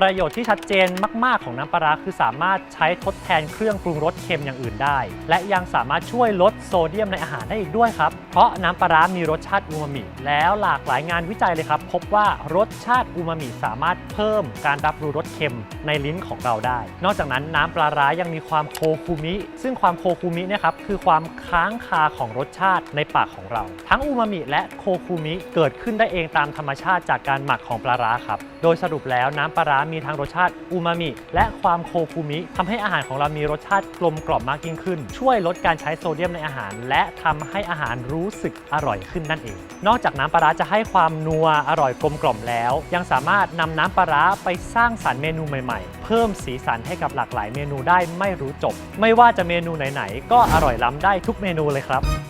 ประโยชน์ที่ชัดเจนมาก ๆ ของน้ำปลาร้าคือสามารถใช้ทดแทนเครื่องปรุงรสเค็มอย่างอื่นได้ และยังสามารถช่วยลดโซเดียมในอาหารได้อีกด้วยครับ เพราะน้ำปลาร้ามีรสชาติอูมามิ แล้วหลากหลายงานวิจัยเลยครับ พบว่ารสชาติอูมามิสามารถเพิ่มการรับรู้รสเค็มในลิ้นของเราได้ นอกจากนั้นน้ำปลาร้ายังมีความโคคูมิ ซึ่งความโคคูมิเนี่ยครับคือความค้างคาของรสชาติในปากของเรา ทั้งอูมามิและโคคูมิเกิดขึ้นได้เองตามธรรมชาติจากการหมักของปลาร้าครับ โดยสรุปแล้วน้ำปลาร้ามีทั้งรสชาติอูมามิและความโคคูมิทำให้อาหารของเรามีรสชาติกลมกล่อมมากยิ่งขึ้น ช่วยลดการใช้โซเดียมในอาหาร และทำให้อาหารรู้สึกอร่อยขึ้นนั่นเอง นอกจากน้ำปลาร้าจะให้ความนัวอร่อยกลมกล่อมแล้ว ยังสามารถนำน้ำปลาร้าไปสร้างสรรค์เมนูใหม่ๆ เพิ่มสีสันให้กับหลากหลายเมนูได้ไม่รู้จบ ไม่ว่าจะเมนูไหนๆก็อร่อยล้ำได้ทุกเมนูเลยครับ